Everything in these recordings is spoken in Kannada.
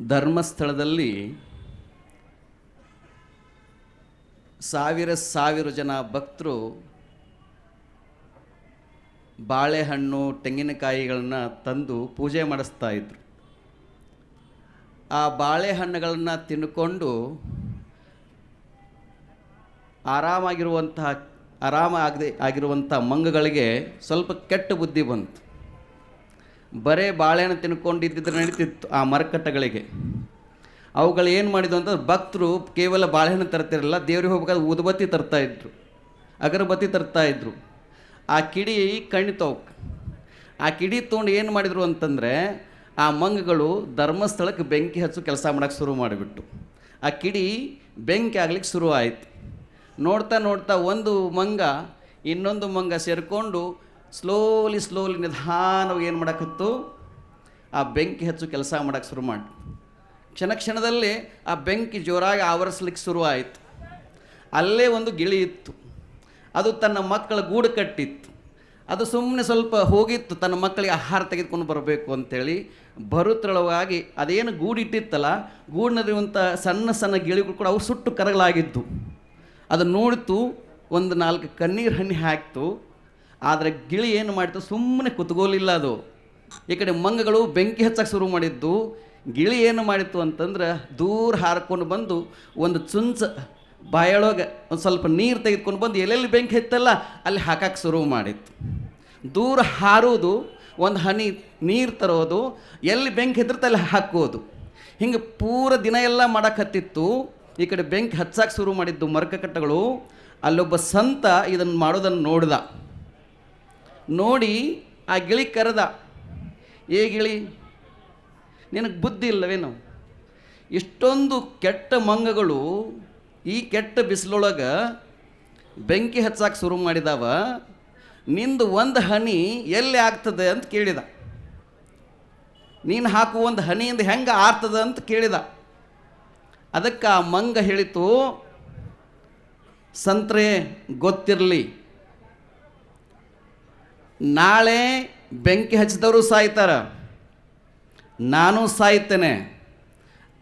ಧರ್ಮಸ್ಥಳದಲ್ಲಿ ಸಾವಿರ ಸಾವಿರ ಜನ ಭಕ್ತರು ಬಾಳೆಹಣ್ಣು, ತೆಂಗಿನಕಾಯಿಗಳನ್ನು ತಂದು ಪೂಜೆ ಮಾಡಿಸ್ತಾ ಇದ್ರು. ಆ ಬಾಳೆಹಣ್ಣುಗಳನ್ನು ತಿನ್ಕೊಂಡು ಆರಾಮಾಗಿರುವಂತಹ, ಆರಾಮ ಆಗದೆ ಆಗಿರುವಂಥ ಮಂಗಗಳಿಗೆ ಸ್ವಲ್ಪ ಕೆಟ್ಟ ಬುದ್ಧಿ ಬಂತು. ಬರೇ ಬಾಳೆಹಣ್ಣು ತಿನ್ಕೊಂಡಿದ್ದಿದ್ರೆ ನಡೀತಿತ್ತು ಆ ಮರಕಟ್ಟಗಳಿಗೆ. ಅವುಗಳು ಏನು ಮಾಡಿದ್ವು ಅಂತಂದ್ರೆ ಭಕ್ತರು ಕೇವಲ ಬಾಳೆಹಣ್ಣು ತರ್ತಿರಲ್ಲ ದೇವ್ರಿಗೆ ಹೋಗ್ಬೇಕಾದ್ರೆ ಊದುಬತ್ತಿ ತರ್ತಾಯಿದ್ರು ಅಗರಬತ್ತಿ ತರ್ತಾಯಿದ್ರು ಆ ಕಿಡಿ ಕಣ್ತವಕ್ಕೆ ಆ ಕಿಡಿ ತೊಗೊಂಡು ಏನು ಮಾಡಿದರು ಅಂತಂದರೆ ಆ ಮಂಗಗಳು ಧರ್ಮಸ್ಥಳಕ್ಕೆ ಬೆಂಕಿ ಹಚ್ಚು ಕೆಲಸ ಮಾಡೋಕ್ಕೆ ಶುರು ಮಾಡಿಬಿಟ್ಟು ಆ ಕಿಡಿ ಬೆಂಕಿ ಆಗ್ಲಿಕ್ಕೆ ಶುರು ಆಯಿತು. ನೋಡ್ತಾ ನೋಡ್ತಾ ಒಂದು ಮಂಗ, ಇನ್ನೊಂದು ಮಂಗ ಸೇರಿಕೊಂಡು ಸ್ಲೋಲಿ ಸ್ಲೋಲಿ ನಿಧಾನವಾಗಿ ಏನು ಮಾಡೋಕತ್ತು ಆ ಬೆಂಕಿ ಹೆಚ್ಚು ಕೆಲಸ ಮಾಡೋಕ್ಕೆ ಶುರು ಮಾಡಿ. ಕ್ಷಣ ಕ್ಷಣದಲ್ಲಿ ಆ ಬೆಂಕಿ ಜೋರಾಗಿ ಆವರಿಸ್ಲಿಕ್ಕೆ ಶುರು ಆಯಿತು. ಅಲ್ಲೇ ಒಂದು ಗಿಳಿ ಇತ್ತು. ಅದು ತನ್ನ ಮಕ್ಕಳ ಗೂಡು ಕಟ್ಟಿತ್ತು. ಅದು ಸುಮ್ಮನೆ ಸ್ವಲ್ಪ ಹೋಗಿತ್ತು. ತನ್ನ ಮಕ್ಕಳಿಗೆ ಆಹಾರ ತೆಗೆದುಕೊಂಡು ಬರಬೇಕು ಅಂತೇಳಿ ಬರುತ್ತಳವಾಗಿ ಅದೇನು ಗೂಡಿಟ್ಟಿತ್ತಲ್ಲ ಗೂಡಿನಲ್ಲಿರುವಂಥ ಸಣ್ಣ ಸಣ್ಣ ಗಿಳಿಗಳು ಕೂಡ ಅವು ಸುಟ್ಟು ಕರಗಲಾಗಿದ್ದು. ಅದನ್ನು ನೋಡಿತು, ಒಂದು ನಾಲ್ಕು ಕಣ್ಣೀರು ಹಣ್ಣಿ ಹಾಕ್ತು. ಆದರೆ ಗಿಳಿ ಏನು ಮಾಡಿತು? ಸುಮ್ಮನೆ ಕುತ್ಕೋಲಿಲ್ಲ ಅದು. ಈ ಕಡೆ ಮಂಗಗಳು ಬೆಂಕಿ ಹಚ್ಚಕ್ಕೆ ಶುರು ಮಾಡಿದ್ದು. ಗಿಳಿ ಏನು ಮಾಡಿತ್ತು ಅಂತಂದ್ರೆ ದೂರ ಹಾರ್ಕೊಂಡು ಬಂದು ಒಂದು ಚುಂಚ ಬಾಯೊಳಗೆ ಒಂದು ಸ್ವಲ್ಪ ನೀರು ತೆಗೆದುಕೊಂಡು ಬಂದು ಎಲ್ಲೆಲ್ಲಿ ಬೆಂಕಿ ಹತ್ತಲ್ಲ ಅಲ್ಲಿ ಹಾಕಕ್ಕೆ ಶುರು ಮಾಡಿತ್ತು. ದೂರ ಹಾರೋದು ಒಂದು ಹನಿ ನೀರು ತರೋದು, ಎಲ್ಲಿ ಬೆಂಕಿ ಹೆದರ್ತ ಅಲ್ಲಿ ಹಾಕೋದು. ಹಿಂಗೆ ಪೂರ ದಿನ ಎಲ್ಲ ಮಾಡಕತ್ತಿತ್ತು ಈ ಕಡೆ ಬೆಂಕಿ ಹಚ್ಚಕ್ಕೆ ಶುರು ಮಾಡಿದ್ದು ಮರಕಕಟ್ಟಗಳು. ಅಲ್ಲೊಬ್ಬ ಸಂತ ಇದನ್ನು ಮಾಡೋದನ್ನು ನೋಡ್ದ. ನೋಡಿ ಆ ಗಿಳಿ ಕರೆದ, ಏ ಗಿಳಿ, ನಿನಗೆ ಬುದ್ಧಿ ಇಲ್ಲವೇನು? ಇಷ್ಟೊಂದು ಕೆಟ್ಟ ಮಂಗಗಳು ಈ ಕೆಟ್ಟ ಬಿಸಿಲೊಳಗೆ ಬೆಂಕಿ ಹಚ್ಚಕ್ಕೆ ಶುರು ಮಾಡಿದಾವ. ನಿಂದು ಒಂದು ಹನಿ ಎಲ್ಲಿ ಆಗ್ತದೆ ಅಂತ ಕೇಳಿದ. ನೀನು ಹಾಕುವ ಒಂದು ಹನಿಯಿಂದ ಹೆಂಗೆ ಆರ್ತದೆ ಅಂತ ಕೇಳಿದ. ಅದಕ್ಕೆ ಆ ಮಂಗ ಹೇಳಿತು, ಸಂತ್ರೆ, ಗೊತ್ತಿರಲಿ ನಾಳೆ ಬೆಂಕಿ ಹಚ್ಚಿದವರು ಸಾಯ್ತಾರ. ನಾನು ಸಾಯ್ತೇನೆ.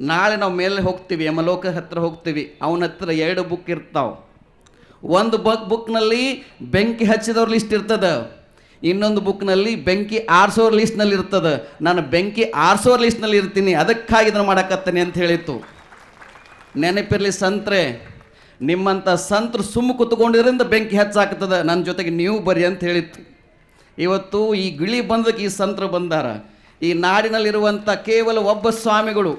ನಾಳೆ ನಾವು ಮೇಲೆ ಹೋಗ್ತೀವಿ, ಯಮಲೋಕ ಹತ್ರ ಹೋಗ್ತೀವಿ. ಅವನ ಹತ್ರ ಎರಡು ಬುಕ್ ಇರ್ತಾವೆ. ಒಂದು ಬುಕ್ ಬುಕ್ನಲ್ಲಿ ಬೆಂಕಿ ಹಚ್ಚಿದವ್ರ ಲಿಸ್ಟ್ ಇರ್ತದೆ. ಇನ್ನೊಂದು ಬುಕ್ನಲ್ಲಿ ಬೆಂಕಿ ಆರಿಸೋರ್ ಲಿಸ್ಟ್ನಲ್ಲಿ ಇರ್ತದೆ. ನಾನು ಬೆಂಕಿ ಆರಿಸೋರ್ ಲಿಸ್ಟ್ನಲ್ಲಿ ಇರ್ತೀನಿ, ಅದಕ್ಕಾಗಿ ಇದನ್ನು ಮಾಡಕತ್ತೇನೆ ಅಂತ ಹೇಳಿತ್ತು. ನೆನಪಿರಲಿ ಸಂತ್ರೆ ನಿಮ್ಮಂಥ ಸಂತ್ರ ಸುಮ್ಮ ಕುತ್ಕೊಂಡಿದ್ರಿಂದ ಬೆಂಕಿ ಹೆಚ್ಚಾಗ್ತದೆ ನನ್ನ ಜೊತೆಗೆ ನೀವು ಬರ್ರಿ ಅಂತ ಹೇಳಿತ್ತು. ಇವತ್ತು ಈ ಗಿಳಿ ಬಂದಕ್ಕೆ ಈ ಸಂತರು ಬಂದಾರ. ಈ ನಾಡಿನಲ್ಲಿರುವಂಥ ಕೇವಲ ಒಬ್ಬ ಸ್ವಾಮಿಗಳು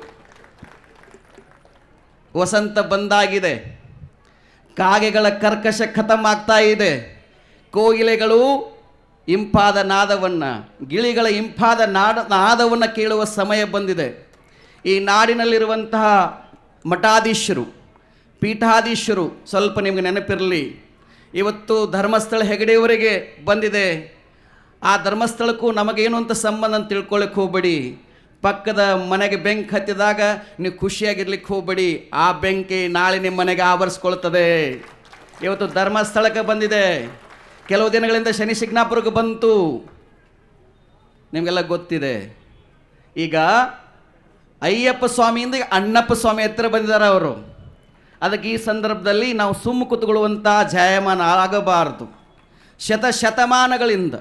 ವಸಂತ ಬಂದಾಗಿದೆ. ಕಾಗೆಗಳ ಕರ್ಕಶ ಖತಮ್ ಆಗ್ತಾ ಇದೆ. ಕೋಗಿಲೆಗಳು ಇಂಪಾದ ನಾದವನ್ನು, ಗಿಳಿಗಳ ಇಂಪಾದ ನಾಡ, ನಾದವನ್ನು ಕೇಳುವ ಸಮಯ ಬಂದಿದೆ. ಈ ನಾಡಿನಲ್ಲಿರುವಂತಹ ಮಠಾಧೀಶರು, ಪೀಠಾಧೀಶರು ಸ್ವಲ್ಪ ನಿಮಗೆ ನೆನಪಿರಲಿ. ಇವತ್ತು ಧರ್ಮಸ್ಥಳ ಹೆಗಡೆಯವರಿಗೆ ಬಂದಿದೆ. ಆ ಧರ್ಮಸ್ಥಳಕ್ಕೂ ನಮಗೇನು ಅಂತ ಸಂಬಂಧ ಅಂತ ತಿಳ್ಕೊಳ್ಳಿಕ್ಕೆ ಹೋಗ್ಬೇಡಿ. ಪಕ್ಕದ ಮನೆಗೆ ಬೆಂಕಿ ಹತ್ತಿದಾಗ ನೀವು ಖುಷಿಯಾಗಿರ್ಲಿಕ್ಕೆ ಹೋಗ್ಬೇಡಿ. ಆ ಬೆಂಕಿ ನಾಳೆ ನಿಮ್ಮ ಮನೆಗೆ ಆವರಿಸ್ಕೊಳ್ತದೆ. ಇವತ್ತು ಧರ್ಮಸ್ಥಳಕ್ಕೆ ಬಂದಿದೆ. ಕೆಲವು ದಿನಗಳಿಂದ ಶನಿ ಸಿಗ್ನಾಪುರಕ್ಕೆ ಬಂತು. ನಿಮಗೆಲ್ಲ ಗೊತ್ತಿದೆ. ಈಗ ಅಯ್ಯಪ್ಪ ಸ್ವಾಮಿಯಿಂದ ಅಣ್ಣಪ್ಪ ಸ್ವಾಮಿ ಹತ್ತಿರ ಬಂದಿದ್ದಾರೆ ಅವರು. ಅದಕ್ಕೆ ಈ ಸಂದರ್ಭದಲ್ಲಿ ನಾವು ಸುಮ್ಮ ಕುತ್ಕೊಳ್ಳುವಂಥ ಜಾಯಮಾನ ಆಗಬಾರದು. ಶತ ಶತಮಾನಗಳಿಂದ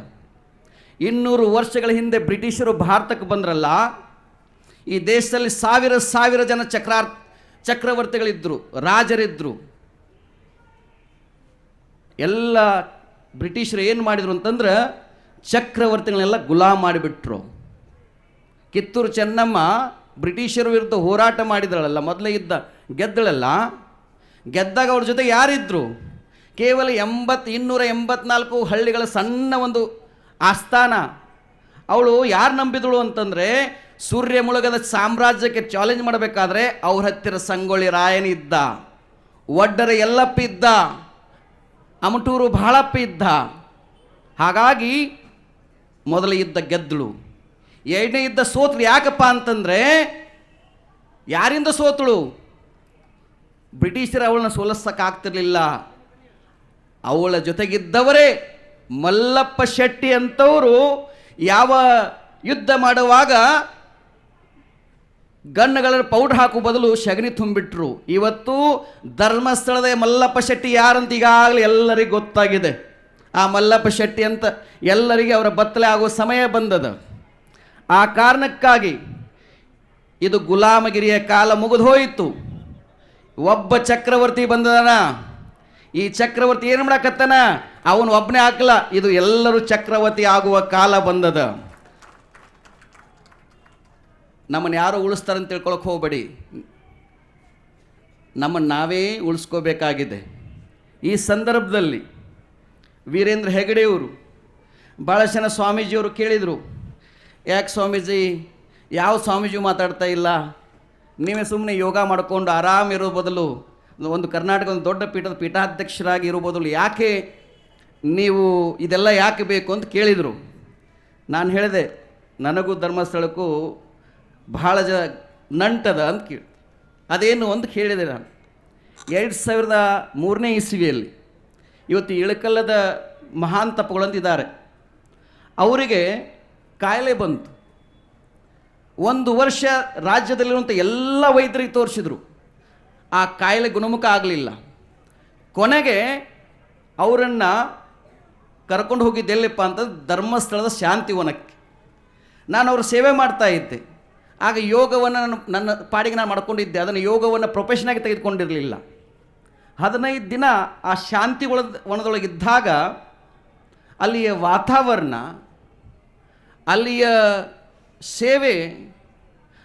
ಇನ್ನೂರು ವರ್ಷಗಳ ಹಿಂದೆ ಬ್ರಿಟಿಷರು ಭಾರತಕ್ಕೆ ಬಂದ್ರಲ್ಲ, ಈ ದೇಶದಲ್ಲಿ ಸಾವಿರ ಸಾವಿರ ಜನ ಚಕ್ರಾರ್ ಚಕ್ರವರ್ತಿಗಳಿದ್ದರು ರಾಜರಿದ್ದರು ಎಲ್ಲ ಬ್ರಿಟಿಷರು ಏನು ಮಾಡಿದರು ಅಂತಂದ್ರೆ ಚಕ್ರವರ್ತಿಗಳನ್ನೆಲ್ಲ ಗುಲಾಮ್ ಮಾಡಿಬಿಟ್ರು. ಕಿತ್ತೂರು ಚೆನ್ನಮ್ಮ ಬ್ರಿಟಿಷರ ವಿರುದ್ಧ ಹೋರಾಟ ಮಾಡಿದಳಲ್ಲ, ಮೊದಲೇ ಇದ್ದ ಗೆದ್ದಳಲ್ಲ. ಗೆದ್ದಾಗ ಅವ್ರ ಜೊತೆ ಯಾರಿದ್ದರು ಕೇವಲ ಎಂಬತ್ತು ಇನ್ನೂರ ಎಂಬತ್ನಾಲ್ಕು ಹಳ್ಳಿಗಳ ಸಣ್ಣ ಒಂದು ಆಸ್ಥಾನ. ಅವಳು ಯಾರು ನಂಬಿದಳು ಅಂತಂದರೆ ಸೂರ್ಯ ಮುಳುಗದ ಸಾಮ್ರಾಜ್ಯಕ್ಕೆ ಚಾಲೆಂಜ್ ಮಾಡಬೇಕಾದ್ರೆ ಅವ್ರ ಹತ್ತಿರ ಸಂಗೊಳ್ಳಿ ರಾಯನ ಇದ್ದ. ಒಡ್ಡರ ಎಲ್ಲಪ್ಪ ಇದ್ದ. ಅಮಟೂರು ಬಹಳಪ್ಪ ಇದ್ದ. ಹಾಗಾಗಿ ಮೊದಲ ಇದ್ದ ಗೆದ್ದಳು. ಎರಡನೇ ಇದ್ದ ಸೋತಳು ಯಾಕಪ್ಪ ಅಂತಂದರೆ ಯಾರಿಂದ ಸೋತಳು? ಬ್ರಿಟಿಷರು ಅವಳನ್ನ ಸೋಲಿಸಕ್ಕಾಗ್ತಿರಲಿಲ್ಲ. ಅವಳ ಜೊತೆಗಿದ್ದವರೇ. ಮಲ್ಲಪ್ಪ ಶೆಟ್ಟಿ ಅಂತವರು ಯಾವ ಯುದ್ಧ ಮಾಡುವಾಗ ಗಣ್ಣಗಳಲ್ಲಿ ಪೌಡ್ರ್ ಹಾಕುವ ಬದಲು ಸಗಣಿ ತುಂಬಿಟ್ರು. ಇವತ್ತು ಧರ್ಮಸ್ಥಳದ ಮಲ್ಲಪ್ಪ ಶೆಟ್ಟಿ ಯಾರಂತ ಈಗಾಗಲೇ ಎಲ್ಲರಿಗೂ ಗೊತ್ತಾಗಿದೆ. ಆ ಮಲ್ಲಪ್ಪ ಶೆಟ್ಟಿ ಅಂತ ಎಲ್ಲರಿಗೆ ಅವರ ಬತ್ತಲೆ ಆಗುವ ಸಮಯ ಬಂದದ. ಆ ಕಾರಣಕ್ಕಾಗಿ ಇದು ಗುಲಾಮಗಿರಿಯ ಕಾಲ ಮುಗಿದು ಹೋಯಿತು ಒಬ್ಬ ಚಕ್ರವರ್ತಿ ಬಂದದನ. ಈ ಚಕ್ರವರ್ತಿ ಏನು ಮಾಡಕತ್ತಾನ? ಅವನು ಒಬ್ಬನೇ ಹಾಕಲ್ಲ, ಇದು ಎಲ್ಲರೂ ಚಕ್ರವರ್ತಿ ಆಗುವ ಕಾಲ ಬಂದದ. ನಮ್ಮನ್ನು ಯಾರು ಉಳಿಸ್ತಾರಂತ ತಿಳ್ಕೊಳಕ್ಕೆ ಹೋಗಬೇಡಿ. ನಮ್ಮನ್ನು ನಾವೇ ಉಳಿಸ್ಕೋಬೇಕಾಗಿದೆ. ಈ ಸಂದರ್ಭದಲ್ಲಿ ವೀರೇಂದ್ರ ಹೆಗಡೆಯವರು ಭಾಳ ಜನ ಸ್ವಾಮೀಜಿಯವರು ಕೇಳಿದರು, ಯಾಕೆ ಸ್ವಾಮೀಜಿ, ಯಾವ ಸ್ವಾಮೀಜಿ ಮಾತಾಡ್ತಾ ಇಲ್ಲ? ನೀವೇ ಸುಮ್ಮನೆ ಯೋಗ ಮಾಡಿಕೊಂಡು ಆರಾಮಿರೋ ಬದಲು, ಒಂದು ಕರ್ನಾಟಕದ ದೊಡ್ಡ ಪೀಠದ ಪೀಠಾಧ್ಯಕ್ಷರಾಗಿ ಇರೋ ಬದಲು ಯಾಕೆ ನೀವು ಇದೆಲ್ಲ ಯಾಕೆ ಬೇಕು ಅಂತ ಕೇಳಿದರು. ನಾನು ಹೇಳಿದೆ, ನನಗೂ ಧರ್ಮಸ್ಥಳಕ್ಕೂ ಬಹಳ ಜ ನಂಟದ ಅಂತ ಕೇಳಿ. ಅದೇನು ಅಂತ ಕೇಳಿದೆ ನಾನು. ಎರಡು ಸಾವಿರದ ಮೂರನೇ ಇಸ್ವಿಯಲ್ಲಿ ಇವತ್ತು ಇಳಕಲ್ಲದ ಮಹಾನ್ ತಪ್ಪುಗಳಂತಿದ್ದಾರೆ ಅವರಿಗೆ ಕಾಯಿಲೆ ಬಂತು. ಒಂದು ವರ್ಷ ರಾಜ್ಯದಲ್ಲಿರುವಂಥ ಎಲ್ಲ ವೈದ್ಯರಿಗೆ ತೋರಿಸಿದರು. ಆ ಕಾಯಿಲೆ ಗುಣಮುಖ ಆಗಲಿಲ್ಲ. ಕೊನೆಗೆ ಅವರನ್ನು ಕರ್ಕೊಂಡು ಹೋಗಿದ್ದು ಎಲ್ಲಿಪ್ಪ ಅಂತ ಧರ್ಮಸ್ಥಳದ ಶಾಂತಿವನಕ್ಕೆ. ನಾನು ಅವ್ರ ಸೇವೆ ಮಾಡ್ತಾ ಇದ್ದೆ. ಆಗ ಯೋಗವನ್ನು ನಾನು ನನ್ನ ಪಾಡಿಗೆ ನಾನು ಮಾಡ್ಕೊಂಡಿದ್ದೆ. ಅದನ್ನು ಯೋಗವನ್ನು ಪ್ರೊಫೆಷನಾಗಿ ತೆಗೆದುಕೊಂಡಿರಲಿಲ್ಲ. ಹದಿನೈದು ದಿನ ಆ ಶಾಂತಿ ಒಳ ಒಣದೊಳಗಿದ್ದಾಗ ಅಲ್ಲಿಯ ವಾತಾವರಣ, ಅಲ್ಲಿಯ ಸೇವೆ,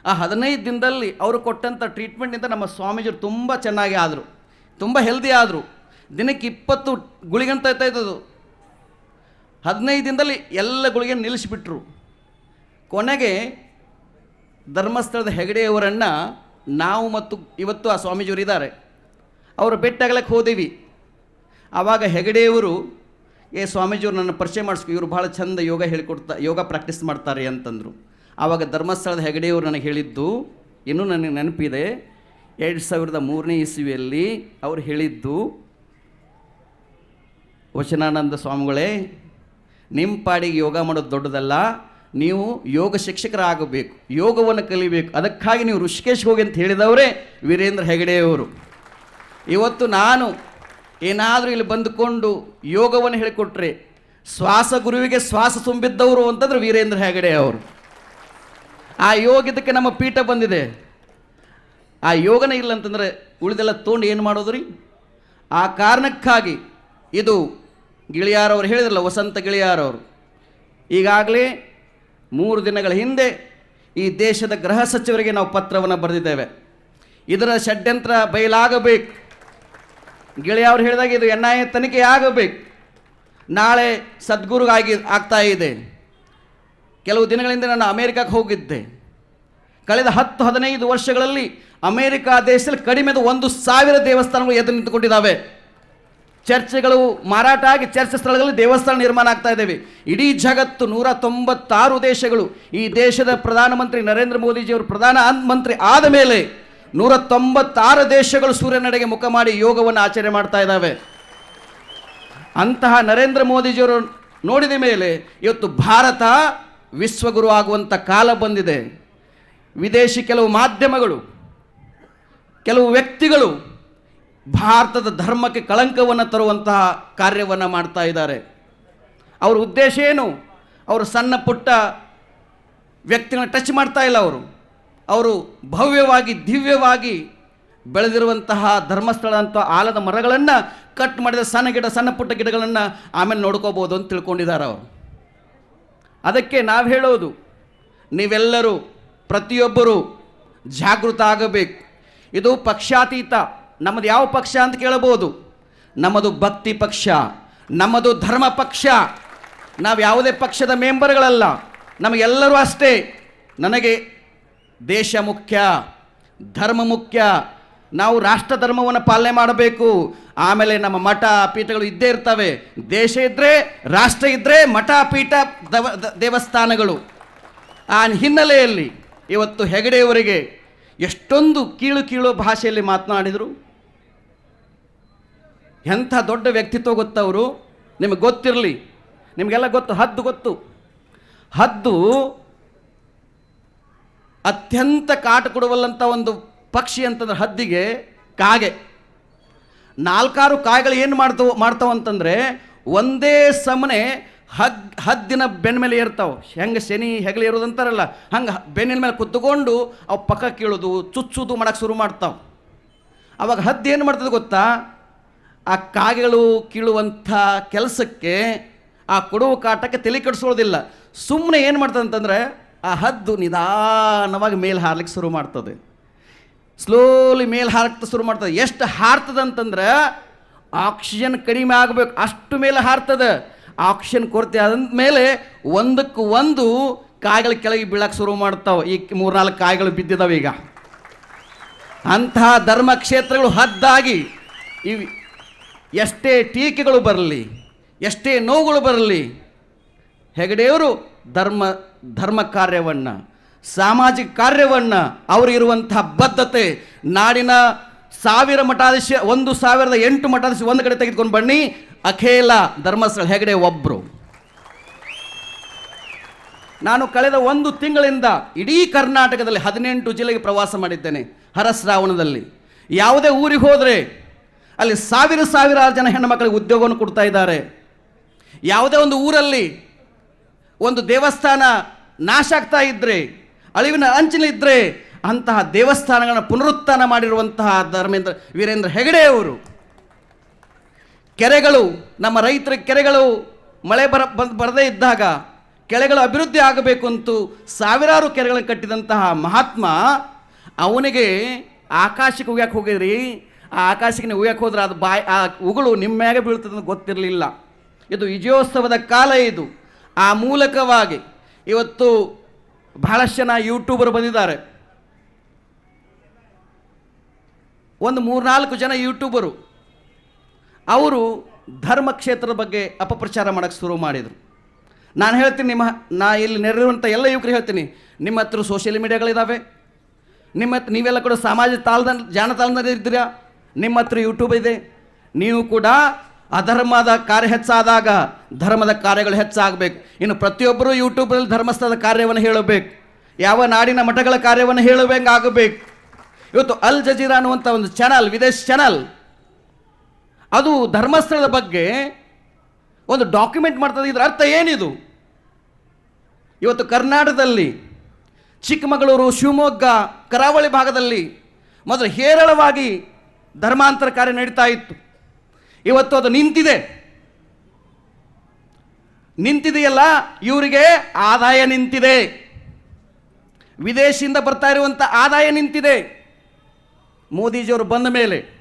ಆ ಹದಿನೈದು ದಿನದಲ್ಲಿ ಅವರು ಕೊಟ್ಟಂಥ ಟ್ರೀಟ್ಮೆಂಟಿಂದ ನಮ್ಮ ಸ್ವಾಮೀಜಿಯವರು ತುಂಬ ಚೆನ್ನಾಗಿ ಆದರು. ತುಂಬ ಹೆಲ್ದಿ ಆದರು. ದಿನಕ್ಕೆ ಇಪ್ಪತ್ತು ಗುಳಿಗಂತ ಇದ್ದದ್ದು. ಹದಿನೈದು ದಿನದಲ್ಲಿ ಎಲ್ಲ ಗುಳಿಗೆ ನಿಲ್ಲಿಸಿಬಿಟ್ರು. ಕೊನೆಗೆ ಧರ್ಮಸ್ಥಳದ ಹೆಗಡೆಯವರನ್ನು ನಾವು ಮತ್ತು ಇವತ್ತು ಆ ಸ್ವಾಮೀಜಿಯವರು ಇದ್ದಾರೆ. ಅವರು ಬೆಟ್ಟಾಗಲಕ್ಕೆ ಹೋದೀವಿ. ಆವಾಗ ಹೆಗಡೆಯವರು, ಏ ಸ್ವಾಮೀಜಿಯವರು ನನ್ನ ಪರಿಚಯ ಮಾಡಿಸ್ಕೊ, ಇವರು ಭಾಳ ಚಂದ ಯೋಗ ಹೇಳಿಕೊಡ್ತಾ, ಯೋಗ ಪ್ರಾಕ್ಟೀಸ್ ಮಾಡ್ತಾರೆ ಅಂತಂದರು. ಆವಾಗ ಧರ್ಮಸ್ಥಳದ ಹೆಗಡೆಯವರು ನನಗೆ ಹೇಳಿದ್ದು, ಇನ್ನೂ ನನಗೆ ನೆನಪಿದೆ, ಎರಡು ಸಾವಿರದ ಮೂರನೇ ಇಸುವಿಯಲ್ಲಿ ಅವರು ಹೇಳಿದ್ದು, ವಚನಾನಂದ ಸ್ವಾಮಿಗಳೇ ನಿಮ್ಮ ಪಾಡಿಗೆ ಯೋಗ ಮಾಡೋದು ದೊಡ್ಡದಲ್ಲ, ನೀವು ಯೋಗ ಶಿಕ್ಷಕರಾಗಬೇಕು, ಯೋಗವನ್ನು ಕಲಿಬೇಕು. ಅದಕ್ಕಾಗಿ ನೀವು ಋಷಿಕೇಶ್ ಹೋಗಿ ಅಂತ ಹೇಳಿದವರೇ ವೀರೇಂದ್ರ ಹೆಗಡೆಯವರು ಇವತ್ತು ನಾನು ಏನಾದರೂ ಇಲ್ಲಿ ಬಂದುಕೊಂಡು ಯೋಗವನ್ನು ಹೇಳಿಕೊಟ್ರೆ ಶ್ವಾಸ ಗುರುವಿಗೆ ಶ್ವಾಸ ತುಂಬಿದ್ದವರು ಅಂತಂದ್ರೆ ವೀರೇಂದ್ರ ಹೆಗಡೆ ಅವರು. ಆ ಯೋಗದಕ್ಕೆ ನಮ್ಮ ಪೀಠ ಬಂದಿದೆ. ಆ ಯೋಗನ ಇಲ್ಲ ಅಂತಂದರೆ ಉಳಿದೆಲ್ಲ ತೊಗೊಂಡು ಏನು ಮಾಡೋದು ರೀ ಆ ಕಾರಣಕ್ಕಾಗಿ ಇದು ಗಿಳಿಯಾರವರು ಹೇಳಿದ್ರಲ್ಲ, ವಸಂತ ಗಿಳಿಯಾರವರು. ಈಗಾಗಲೇ ಮೂರು ದಿನಗಳ ಹಿಂದೆ ಈ ದೇಶದ ಗೃಹ ಸಚಿವರಿಗೆ ನಾವು ಪತ್ರವನ್ನು ಬರೆದಿದ್ದೇವೆ. ಇದರ ಷಡ್ಯಂತ್ರ ಬಯಲಾಗಬೇಕು. ಗಿಳಿಯವರು ಹೇಳಿದಾಗ ಇದು ಎನ್ ಐ ಎ ತನಿಖೆ ಆಗಬೇಕು. ನಾಳೆ ಸದ್ಗುರುಗಾಗಿ ಆಗ್ತಾ ಇದೆ. ಕೆಲವು ದಿನಗಳಿಂದ ನಾನು ಅಮೇರಿಕಕ್ಕೆ ಹೋಗಿದ್ದೆ. ಕಳೆದ ಹತ್ತು ಹದಿನೈದು ವರ್ಷಗಳಲ್ಲಿ ಅಮೇರಿಕಾ ದೇಶದಲ್ಲಿ ಕಡಿಮೆದು ಒಂದು ಸಾವಿರ ದೇವಸ್ಥಾನಗಳು ಎದ್ದು ನಿಂತುಕೊಂಡಿದ್ದಾವೆ. ಚರ್ಚ್ಗಳು ಮಾರಾಟ ಆಗಿ ಚರ್ಚ್ ಸ್ಥಳಗಳಲ್ಲಿ ದೇವಸ್ಥಾನ ನಿರ್ಮಾಣ ಆಗ್ತಾ ಇದ್ದೇವೆ. ಇಡೀ ಜಗತ್ತು ನೂರ ತೊಂಬತ್ತಾರು ದೇಶಗಳು ಈ ದೇಶದ ಪ್ರಧಾನಮಂತ್ರಿ ನರೇಂದ್ರ ಮೋದಿಜಿಯವರು ಪ್ರಧಾನ ಮಂತ್ರಿ ಆದ ಮೇಲೆ ನೂರ ತೊಂಬತ್ತಾರು ದೇಶಗಳು ಸೂರ್ಯನಡೆಗೆ ಮುಖ ಮಾಡಿ ಯೋಗವನ್ನು ಆಚರಣೆ ಮಾಡ್ತಾ ಇದ್ದಾವೆ. ಅಂತಹ ನರೇಂದ್ರ ಮೋದಿಜಿಯವರು ನೋಡಿದ ಮೇಲೆ ಇವತ್ತು ಭಾರತ ವಿಶ್ವಗುರು ಆಗುವಂಥ ಕಾಲ ಬಂದಿದೆ. ವಿದೇಶಿ ಕೆಲವು ಮಾಧ್ಯಮಗಳು, ಕೆಲವು ವ್ಯಕ್ತಿಗಳು ಭಾರತದ ಧರ್ಮಕ್ಕೆ ಕಳಂಕವನ್ನು ತರುವಂತಹ ಕಾರ್ಯವನ್ನು ಮಾಡ್ತಾ ಇದ್ದಾರೆ. ಅವ್ರ ಉದ್ದೇಶ ಏನು? ಅವರು ಸಣ್ಣ ಪುಟ್ಟ ವ್ಯಕ್ತಿಗಳನ್ನ ಟಚ್ ಮಾಡ್ತಾ ಇಲ್ಲ ಅವರು. ಅವರು ಭವ್ಯವಾಗಿ, ದಿವ್ಯವಾಗಿ ಬೆಳೆದಿರುವಂತಹ ಧರ್ಮಸ್ಥಳ ಅಂತ ಆಲದ ಮರಗಳನ್ನು ಕಟ್ ಮಾಡಿದ ಸಣ್ಣ ಗಿಡ, ಸಣ್ಣ ಪುಟ್ಟ ಗಿಡಗಳನ್ನು ಆಮೇಲೆ ನೋಡ್ಕೋಬೋದು ಅಂತ ತಿಳ್ಕೊಂಡಿದ್ದಾರೆ ಅವರು. ಅದಕ್ಕೆ ನಾವು ಹೇಳೋದು, ನೀವೆಲ್ಲರೂ ಪ್ರತಿಯೊಬ್ಬರು ಜಾಗೃತ ಆಗಬೇಕು. ಇದು ಪಕ್ಷಾತೀತ. ನಮ್ಮದು ಯಾವ ಪಕ್ಷ ಅಂತ ಕೇಳಬಹುದು? ನಮ್ಮದು ಭಕ್ತಿ ಪಕ್ಷ, ನಮ್ಮದು ಧರ್ಮ ಪಕ್ಷ. ನಾವು ಯಾವುದೇ ಪಕ್ಷದ ಮೆಂಬರ್ಗಳಲ್ಲ, ನಮಗೆಲ್ಲರೂ ಅಷ್ಟೇ. ನನಗೆ ದೇಶ ಮುಖ್ಯ, ಧರ್ಮ ಮುಖ್ಯ. ನಾವು ರಾಷ್ಟ್ರ ಧರ್ಮವನ್ನು ಪಾಲನೆ ಮಾಡಬೇಕು. ಆಮೇಲೆ ನಮ್ಮ ಮಠ ಪೀಠಗಳು ಇದ್ದೇ ಇರ್ತವೆ. ದೇಶ ಇದ್ದರೆ ರಾಷ್ಟ್ರ ಇದ್ದರೆ ಮಠ, ಪೀಠ ದೇವಸ್ಥಾನಗಳು. ಆ ಹಿನ್ನೆಲೆಯಲ್ಲಿ ಇವತ್ತು ಹೆಗಡೆಯವರಿಗೆ ಎಷ್ಟೊಂದು ಕೀಳು ಕೀಳು ಭಾಷೆಯಲ್ಲಿ ಮಾತನಾಡಿದರು. ಎಂಥ ದೊಡ್ಡ ವ್ಯಕ್ತಿತ್ವ ಗೊತ್ತವರು? ನಿಮಗೆ ಗೊತ್ತಿರಲಿ. ನಿಮಗೆಲ್ಲ ಗೊತ್ತು, ಹದ್ದು ಗೊತ್ತು. ಹದ್ದು ಅತ್ಯಂತ ಕಾಟ ಕೊಡುವಲ್ಲಂಥ ಒಂದು ಪಕ್ಷಿ ಅಂತಂದ್ರೆ ಹದ್ದಿಗೆ ಕಾಗೆ. ನಾಲ್ಕಾರು ಕಾಯಿಗಳು ಏನು ಮಾಡ್ತಾವ ಮಾಡ್ತಾವ ಅಂತಂದರೆ ಒಂದೇ ಸಮನೆ ಹಗ್, ಹದ್ದಿನ ಬೆನ್ನ ಮೇಲೆ ಏರ್ತಾವೆ. ಹೆಂಗೆ ಶನಿ ಹೆಗಲಿ ಇರೋದು ಅಂತಾರಲ್ಲ, ಹಂಗೆ ಬೆನ್ನಿನ ಮೇಲೆ ಕುತ್ಕೊಂಡು ಅವು ಪಕ್ಕ ಕೀಳೋದು, ಚುಚ್ಚುದು ಮಾಡೋಕ್ಕೆ ಶುರು ಮಾಡ್ತಾವೆ. ಅವಾಗ ಹದ್ದು ಏನು ಮಾಡ್ತದೆ ಗೊತ್ತಾ? ಆ ಕಾಗೆಗಳು ಕೀಳುವಂಥ ಕೆಲಸಕ್ಕೆ ಆ ಕೊಡುವ ಕಾಟಕ್ಕೆ ತಲೆ ಕೆಡಿಸೋದಿಲ್ಲ. ಸುಮ್ಮನೆ ಏನು ಮಾಡ್ತದೆ ಅಂತಂದರೆ ಆ ಹದ್ದು ನಿಧಾನವಾಗಿ ಮೇಲೆ ಹಾರ್ಲಿಕ್ಕೆ ಶುರು ಮಾಡ್ತದೆ. ಸ್ಲೋಲಿ ಮೇಲೆ ಹಾರಕ್ಕೆ ಶುರು ಮಾಡ್ತದೆ. ಎಷ್ಟು ಹಾರ್ತದೆ ಅಂತಂದ್ರೆ ಆಕ್ಸಿಜನ್ ಕಡಿಮೆ ಆಗಬೇಕು, ಅಷ್ಟು ಮೇಲೆ ಹಾರ್ತದೆ. ಆಕ್ಸಿಜನ್ ಕೊರತೆ ಆದ ಮೇಲೆ ಒಂದಕ್ಕೆ ಒಂದು ಕಾಯಿಗಳು ಕೆಳಗೆ ಬೀಳಕ್ಕೆ ಶುರು ಮಾಡ್ತಾವೆ. ಈ ಮೂರ್ನಾಲ್ಕು ಕಾಯಿಗಳು ಬಿದ್ದಿದ್ದಾವೆ ಈಗ. ಅಂತಹ ಧರ್ಮಕ್ಷೇತ್ರಗಳು ಹದ್ದಾಗಿ ಇವು ಎಷ್ಟೇ ಟೀಕೆಗಳು ಬರಲಿ, ಎಷ್ಟೇ ನೋವುಗಳು ಬರಲಿ, ಹೆಗಡೆಯವರು ಧರ್ಮ ಧರ್ಮ ಕಾರ್ಯವನ್ನು, ಸಾಮಾಜಿಕ ಕಾರ್ಯವನ್ನು ಅವರಿರುವಂತಹ ಬದ್ಧತೆ, ನಾಡಿನ ಸಾವಿರ ಮಠಾಧೀಶ, ಒಂದು ಸಾವಿರದ ಎಂಟು ಮಠಾಧೀಶ ಒಂದು ಕಡೆ ತೆಗೆದುಕೊಂಡು ಬನ್ನಿ, ಅಖೇಲ ಧರ್ಮಸ್ಥಳ ಹೆಗಡೆ ಒಬ್ಬರು ನಾನು ಕಳೆದ ಒಂದು ತಿಂಗಳಿಂದ ಇಡೀ ಕರ್ನಾಟಕದಲ್ಲಿ ಹದಿನೆಂಟು ಜಿಲ್ಲೆಗೆ ಪ್ರವಾಸ ಮಾಡಿದ್ದೇನೆ ಹರಶ್ರಾವಣದಲ್ಲಿ ಯಾವುದೇ ಊರಿಗೆ ಹೋದರೆ ಅಲ್ಲಿ ಸಾವಿರ ಸಾವಿರಾರು ಜನ ಹೆಣ್ಣುಮಕ್ಕಳಿಗೆ ಉದ್ಯೋಗವನ್ನು ಕೊಡ್ತಾ ಇದ್ದಾರೆ. ಯಾವುದೇ ಒಂದು ಊರಲ್ಲಿ ಒಂದು ದೇವಸ್ಥಾನ ನಾಶ ಆಗ್ತಾ ಇದ್ದರೆ ಅಳಿವಿನ ಅಂಚಿನಲ್ಲಿದ್ದರೆ ಅಂತಹ ದೇವಸ್ಥಾನಗಳನ್ನು ಪುನರುತ್ಥಾನ ಮಾಡಿರುವಂತಹ ಧರ್ಮೇಂದ್ರ ವೀರೇಂದ್ರ ಹೆಗಡೆಯವರು ಕೆರೆಗಳು, ನಮ್ಮ ರೈತರ ಕೆರೆಗಳು ಮಳೆ ಬರ, ಬರದೇ ಇದ್ದಾಗ ಕೆರೆಗಳು ಅಭಿವೃದ್ಧಿ ಆಗಬೇಕು ಅಂತೂ ಸಾವಿರಾರು ಕೆರೆಗಳನ್ನು ಕಟ್ಟಿದಂತಹ ಮಹಾತ್ಮ ಅವನಿಗೆ ಆಕಾಶಕ್ಕೆ ಹೋಗ್ಯಾಕೆ ಹೋಗಿದ್ರಿ ಆ ಆಕಾಶಕ್ಕೆ ನೀವು ಹೋದ್ರೆ ಅದು ಬಾಯ್, ಆ ಉಗುಳು ನಿಮ್ಮ ಬೀಳ್ತದೆ ಅಂತ ಗೊತ್ತಿರಲಿಲ್ಲ. ಇದು ವಿಜಯೋತ್ಸವದ ಕಾಲ ಇದು. ಆ ಮೂಲಕವಾಗಿ ಇವತ್ತು ಬಹಳಷ್ಟು ಜನ ಯೂಟ್ಯೂಬರ್ ಬಂದಿದ್ದಾರೆ. ಒಂದು ಮೂರ್ನಾಲ್ಕು ಜನ ಯೂಟ್ಯೂಬರು. ಅವರು ಧರ್ಮ ಕ್ಷೇತ್ರದ ಬಗ್ಗೆ ಅಪಪ್ರಚಾರ ಮಾಡೋಕ್ಕೆ ಶುರು ಮಾಡಿದರು. ನಾನು ಹೇಳ್ತೀನಿ ನಿಮ್ಮ, ನಾ ಇಲ್ಲಿ ನೆರೆಯುವಂಥ ಎಲ್ಲ ಯುವಕರು ಹೇಳ್ತೀನಿ. ನಿಮ್ಮ ಹತ್ರ ಸೋಷಿಯಲ್ ಮೀಡಿಯಾಗಳಿದ್ದಾವೆ ನಿಮ್ಮ ಹತ್ರ ನೀವೆಲ್ಲ ಕೂಡ ಸಮಾಜ ತಾಳದ ಜಾಣತಾಳದಲ್ಲಿ ಇದ್ದೀರಾ ನಿಮ್ಮ ಹತ್ರ ಯೂಟ್ಯೂಬ್ ಇದೆ. ನೀವು ಕೂಡ ಅಧರ್ಮದ ಕಾರ್ಯ ಹೆಚ್ಚಾದಾಗ ಧರ್ಮದ ಕಾರ್ಯಗಳು ಹೆಚ್ಚಾಗಬೇಕು. ಇನ್ನು ಪ್ರತಿಯೊಬ್ಬರೂ ಯೂಟ್ಯೂಬ್ನಲ್ಲಿ ಧರ್ಮಸ್ಥಳದ ಕಾರ್ಯವನ್ನು ಹೇಳಬೇಕು. ಯಾವ ನಾಡಿನ ಮಠಗಳ ಕಾರ್ಯವನ್ನು ಹೇಳುವಂಗೆ ಆಗಬೇಕು ಇವತ್ತು ಅಲ್ ಜಜೀರಾ ಅನ್ನುವಂಥ ಒಂದು ಚಾನಲ್ ವಿದೇಶ್ ಚಾನಲ್ ಅದು ಧರ್ಮಸ್ಥಳದ ಬಗ್ಗೆ ಒಂದು ಡಾಕ್ಯುಮೆಂಟ್ ಮಾಡ್ತದೆ. ಇದರ ಅರ್ಥ ಏನಿದು? ಇವತ್ತು ಕರ್ನಾಟಕದಲ್ಲಿ ಚಿಕ್ಕಮಗಳೂರು ಶಿವಮೊಗ್ಗ ಕರಾವಳಿ ಭಾಗದಲ್ಲಿ ಮೊದಲು ಹೇರಳವಾಗಿ ಧರ್ಮಾಂತರ ಕಾರ್ಯ ನಡೀತಾ ಇತ್ತು. ಇವತ್ತು ಅದು ನಿಂತಿದೆ. ನಿಂತಿದೆಯಲ್ಲ, ಇವರಿಗೆ ಆದಾಯ ನಿಂತಿದೆ. ವಿದೇಶದಿಂದ ಬರ್ತಾ ಇರುವಂಥ ಆದಾಯ ನಿಂತಿದೆ. ಮೋದಿಜಿಯವರು ಬಂದ ಮೇಲೆ.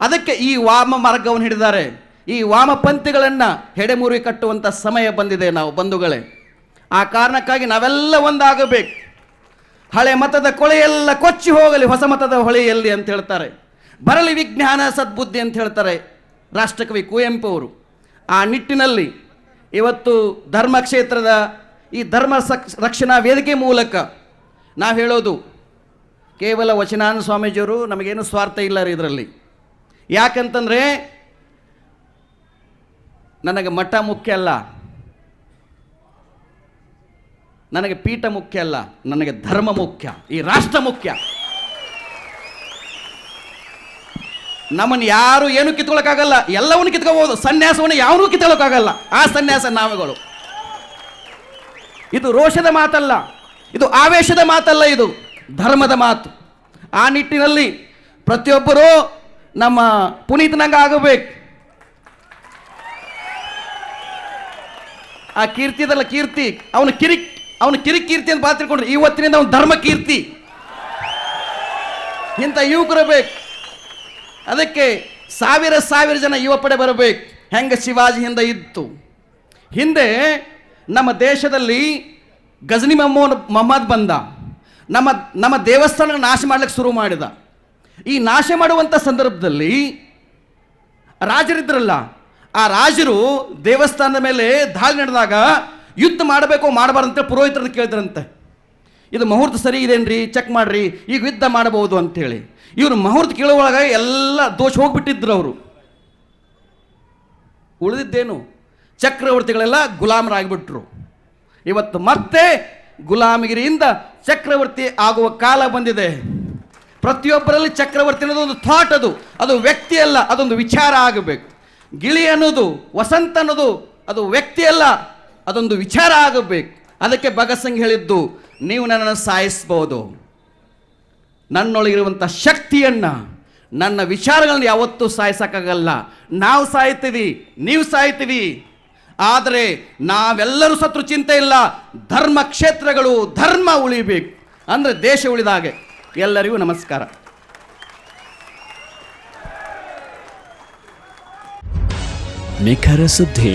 ಅದಕ್ಕೆ ಈ ವಾಮ ಮಾರ್ಗವನ್ನು ಹಿಡಿದಾರೆ ಈ ವಾಮಪಂಥಿಗಳನ್ನು ಹೆಡೆಮುರಿ ಕಟ್ಟುವಂಥ ಸಮಯ ಬಂದಿದೆ ನಾವು ಬಂಧುಗಳೇ. ಆ ಕಾರಣಕ್ಕಾಗಿ ನಾವೆಲ್ಲ ಒಂದಾಗಬೇಕು. ಹಳೆ ಮತದ ಕೊಳೆಯೆಲ್ಲ ಕೊಚ್ಚಿ ಹೋಗಲಿ, ಹೊಸ ಮತದ ಹೊಳೆಯಲ್ಲಿ ಅಂತ ಹೇಳ್ತಾರೆ. ಬರಲಿ ವಿಜ್ಞಾನ, ಸದ್ಬುದ್ಧಿ ಅಂತ ಹೇಳ್ತಾರೆ ರಾಷ್ಟ್ರಕವಿ ಕುವೆಂಪು ಅವರು. ಆ ನಿಟ್ಟಿನಲ್ಲಿ ಇವತ್ತು ಧರ್ಮ ಕ್ಷೇತ್ರದ ಈ ಧರ್ಮ ರಕ್ಷಣಾ ವೇದಿಕೆ ಮೂಲಕ ನಾವು ಹೇಳೋದು, ಕೇವಲ ವಚನಾನ ಸ್ವಾಮೀಜಿಯವರು ನಮಗೇನು ಸ್ವಾರ್ಥ ಇಲ್ಲ ರೀ ಇದರಲ್ಲಿ. ಯಾಕಂತಂದರೆ ನನಗೆ ಮಠ ಮುಖ್ಯ ಅಲ್ಲ. ನನಗೆ ಪೀಠ ಮುಖ್ಯ ಅಲ್ಲ, ನನಗೆ ಧರ್ಮ ಮುಖ್ಯ, ಈ ರಾಷ್ಟ್ರ ಮುಖ್ಯ. ನಮ್ಮನ್ನು ಯಾರು ಏನು ಕಿತ್ಕೊಳಕ್ಕಾಗಲ್ಲ, ಎಲ್ಲವನ್ನು ಕಿತ್ಕೋಬಹುದು ಸನ್ಯಾಸವನ್ನು ಯಾವನೂ ಕಿತ್ಕೊಳ್ಳೋಕ್ಕಾಗಲ್ಲ ಆ ಸನ್ಯಾಸ ನಾವುಗಳು. ಇದು ರೋಷದ ಮಾತಲ್ಲ, ಇದು ಆವೇಶದ ಮಾತಲ್ಲ ಇದು, ಧರ್ಮದ ಮಾತು. ಆ ನಿಟ್ಟಿನಲ್ಲಿ ಪ್ರತಿಯೊಬ್ಬರೂ ನಮ್ಮ ಪುನೀತನಂಗ ಆಗಬೇಕು. ಆ ಕೀರ್ತಿದಲ್ಲ ಕೀರ್ತಿ, ಅವನು ಕಿರಿ ಅವನು ಕಿರಿ ಕೀರ್ತಿ ಅಂತ ತಿಳ್ಕೊಂಡ್ರೆ. ಇವತ್ತಿನಿಂದ ಅವನು ಧರ್ಮ ಕೀರ್ತಿ ಇಂಥ ಯುವಕರು ಬೇಕು ಅದಕ್ಕೆ ಸಾವಿರ ಸಾವಿರ ಜನ ಯುವ ಪಡೆ ಬರಬೇಕು. ಹೆಂಗೆ ಶಿವಾಜಿ ಹಿಂದೆ ಇತ್ತು. ಹಿಂದೆ ನಮ್ಮ ದೇಶದಲ್ಲಿ ಗಜನಿ ಮೊಹಮ್ಮದ್ ಮೊಹಮ್ಮದ್ ಬಂದ. ನಮ್ಮ ನಮ್ಮ ದೇವಸ್ಥಾನ ನಾಶ ಮಾಡ್ಲಿಕ್ಕೆ ಶುರು ಮಾಡಿದ. ಈ ನಾಶ ಮಾಡುವಂಥ ಸಂದರ್ಭದಲ್ಲಿ ರಾಜರಿದ್ರಲ್ಲ, ಆ ರಾಜರು ದೇವಸ್ಥಾನದ ಮೇಲೆ ದಾಳಿ ನಡೆದಾಗ ಯುದ್ಧ ಮಾಡಬೇಕು ಮಾಡಬಾರ್ದಂತೆ ಅಂತ ಪುರೋಹಿತರದ್ದು ಕೇಳಿದ್ರಂತೆ. ಇದು ಮುಹೂರ್ತ ಸರಿ ಇದೇನ್ರಿ? ಚೆಕ್ ಮಾಡ್ರಿ. ಈಗ ಯುದ್ಧ ಮಾಡಬಹುದು ಅಂತೇಳಿ. ಇವರು ಮುಹೂರ್ತ ಕೇಳುವಾಗ ಎಲ್ಲ ದೋಷ ಹೋಗ್ಬಿಟ್ಟಿದ್ರು ಅವರು. ಉಳಿದಿದ್ದೇನು? ಚಕ್ರವರ್ತಿಗಳೆಲ್ಲ ಗುಲಾಮರಾಗಿಬಿಟ್ರು. ಇವತ್ತು ಮತ್ತೆ ಗುಲಾಮಗಿರಿಯಿಂದ ಚಕ್ರವರ್ತಿ ಆಗುವ ಕಾಲ ಬಂದಿದೆ. ಪ್ರತಿಯೊಬ್ಬರಲ್ಲಿ ಚಕ್ರವರ್ತಿ ಅನ್ನೋದು ಒಂದು ಥಾಟ್ ಅದು. ಅದು ವ್ಯಕ್ತಿ ಅಲ್ಲ, ಅದೊಂದು ವಿಚಾರ ಆಗಬೇಕು. ಗಿಳಿ ಅನ್ನೋದು, ವಸಂತ ಅನ್ನೋದು ಅದು ವ್ಯಕ್ತಿ ಅಲ್ಲ. ಅದೊಂದು ವಿಚಾರ ಆಗಬೇಕು. ಅದಕ್ಕೆ ಭಗತ್ ಸಿಂಗ್ ಹೇಳಿದ್ದು, ನೀವು ನನ್ನನ್ನು ಸಾಯಿಸ್ಬೋದು. ನನ್ನೊಳಗಿರುವಂಥ ಶಕ್ತಿಯನ್ನು, ನನ್ನ ವಿಚಾರಗಳನ್ನು ಯಾವತ್ತೂ ಸಾಯಿಸೋಕ್ಕಾಗಲ್ಲ. ನಾವು ಸಾಯ್ತೀವಿ, ನೀವು ಸಾಯ್ತೀವಿ. ಆದರೆ ನಾವೆಲ್ಲರೂ ಸತ್ರು ಚಿಂತೆ ಇಲ್ಲ. ಧರ್ಮ ಕ್ಷೇತ್ರಗಳು, ಧರ್ಮ ಉಳಿಬೇಕು. ಅಂದರೆ ದೇಶ ಉಳಿದ ಹಾಗೆ. ಎಲ್ಲರಿಗೂ ನಮಸ್ಕಾರ. ನಿಖರ ಸುದ್ದಿ.